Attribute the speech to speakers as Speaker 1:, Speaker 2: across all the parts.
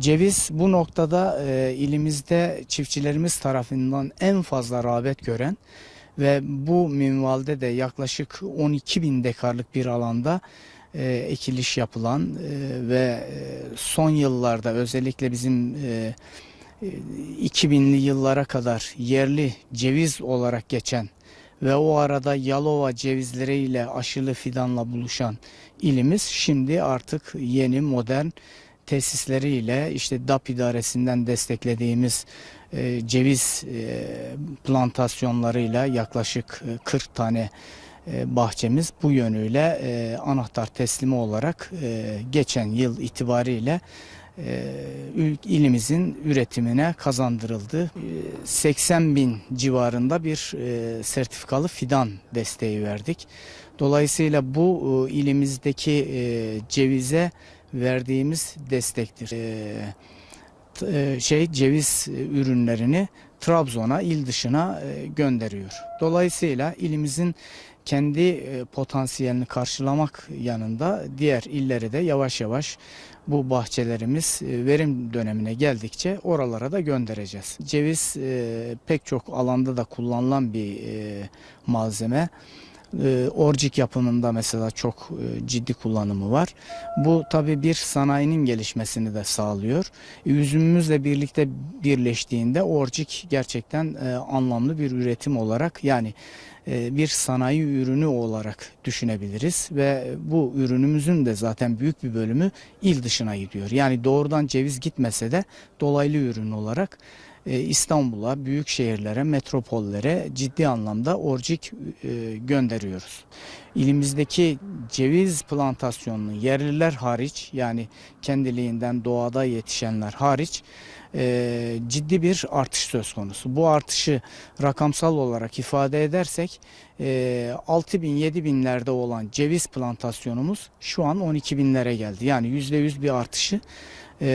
Speaker 1: Ceviz bu noktada e, ilimizde çiftçilerimiz tarafından en fazla rağbet gören ve bu minvalde de yaklaşık 12 bin dekarlık bir alanda e, ekiliş yapılan e, ve e, son yıllarda özellikle bizim e, e, 2000'li yıllara kadar yerli ceviz olarak geçen ve o arada Yalova cevizleriyle aşılı fidanla buluşan ilimiz şimdi artık yeni modern tesisleriyle işte DAP idaresinden desteklediğimiz e, ceviz e, plantasyonlarıyla yaklaşık e, 40 tane e, bahçemiz bu yönüyle e, anahtar teslimi olarak e, geçen yıl itibariyle e, ilimizin üretimine kazandırıldı. E, 80 bin civarında bir e, sertifikalı fidan desteği verdik. Dolayısıyla bu e, ilimizdeki e, cevize verdiğimiz destektir. E, t- e, şey ceviz ürünlerini Trabzon'a, il dışına e, gönderiyor. Dolayısıyla ilimizin kendi e, potansiyelini karşılamak yanında diğer illeri de yavaş yavaş bu bahçelerimiz verim dönemine geldikçe oralara da göndereceğiz. Ceviz pek çok alanda da kullanılan bir malzeme. E, Orcik yapımında mesela çok e, ciddi kullanımı var. Bu tabii bir sanayinin gelişmesini de sağlıyor. Üzümümüzle birlikte birleştiğinde orcik gerçekten e, anlamlı bir üretim olarak yani e, bir sanayi ürünü olarak düşünebiliriz ve bu ürünümüzün de zaten büyük bir bölümü il dışına gidiyor. Yani doğrudan ceviz gitmese de dolaylı ürün olarak İstanbul'a, büyük şehirlere, metropollere ciddi anlamda orcik e, gönderiyoruz. İlimizdeki ceviz plantasyonunun yerliler hariç yani kendiliğinden doğada yetişenler hariç e, ciddi bir artış söz konusu. Bu artışı rakamsal olarak ifade edersek e, 6 bin 7 binlerde olan ceviz plantasyonumuz şu an 12 binlere geldi. Yani %100 bir artışı e,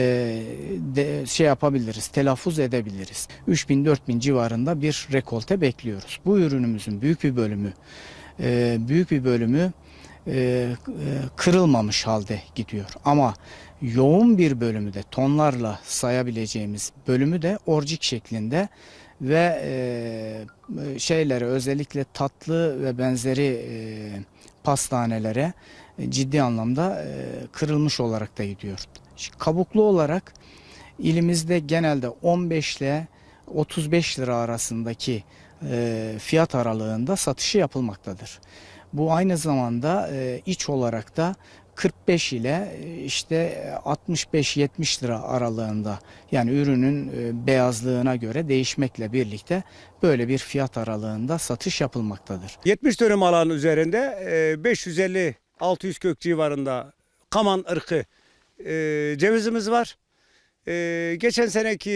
Speaker 1: de, şey yapabiliriz, telaffuz edebiliriz. 3000-4000 civarında bir rekolte bekliyoruz. Bu ürünümüzün büyük bir bölümü e, büyük bir bölümü e, e, kırılmamış halde gidiyor. Ama yoğun bir bölümü de tonlarla sayabileceğimiz bölümü de orcik şeklinde ve e, şeylere özellikle tatlı ve benzeri e, pastanelere e, ciddi anlamda e, kırılmış olarak da gidiyor. Kabuklu olarak ilimizde genelde 15 ile 35 lira arasındaki e, fiyat aralığında satışı yapılmaktadır. Bu aynı zamanda e, iç olarak da 45 ile e, işte 65-70 lira aralığında yani ürünün e, beyazlığına göre değişmekle birlikte böyle bir fiyat aralığında satış yapılmaktadır.
Speaker 2: 70 dönüm alan üzerinde e, 550-600 kök civarında kaman ırkı e, cevizimiz var. E, Geçen seneki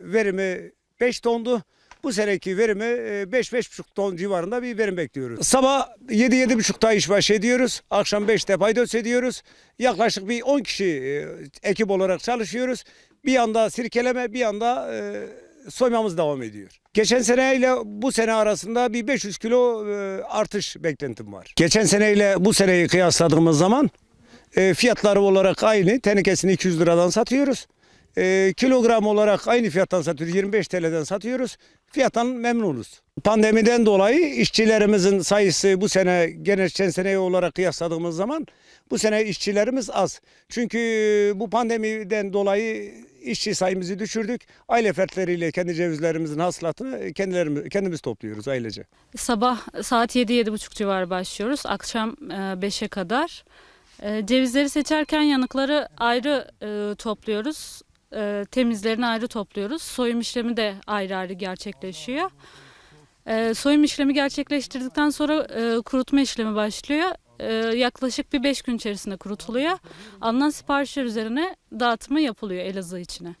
Speaker 2: verimi 5 tondu. Bu seneki verimi e, 5-5,5 ton civarında bir verim bekliyoruz. Sabah 7-7,5'da işbaşı ediyoruz. Akşam 5'te paydos ediyoruz. Yaklaşık bir 10 kişi e, ekip olarak çalışıyoruz. Bir yanda sirkeleme bir yanda e, soymamız devam ediyor. Geçen seneyle bu sene arasında bir 500 kilo e, artış beklentim var. Geçen seneyle bu seneyi kıyasladığımız zaman e, fiyatları olarak aynı. Tenekesini 200 liradan satıyoruz. E, kilogram olarak aynı fiyattan satıyoruz. 25 TL'den satıyoruz. Fiyattan memnunuz. Pandemiden dolayı işçilerimizin sayısı bu sene geçen seneye olarak kıyasladığımız zaman bu sene işçilerimiz az. Çünkü bu pandemiden dolayı işçi sayımızı düşürdük. Aile fertleriyle kendi cevizlerimizin hasılatını kendilerimiz, kendimiz topluyoruz ailece.
Speaker 3: Sabah saat 7-7.30 civarı başlıyoruz. Akşam e, 5'e kadar. E, Cevizleri seçerken yanıkları ayrı e, topluyoruz. E, Temizlerini ayrı topluyoruz. Soyum işlemi de ayrı ayrı gerçekleşiyor. E, Soyum işlemi gerçekleştirdikten sonra e, kurutma işlemi başlıyor. Yaklaşık bir 5 gün içerisinde kurutuluyor. Alınan siparişler üzerine dağıtımı yapılıyor Elazığ içine.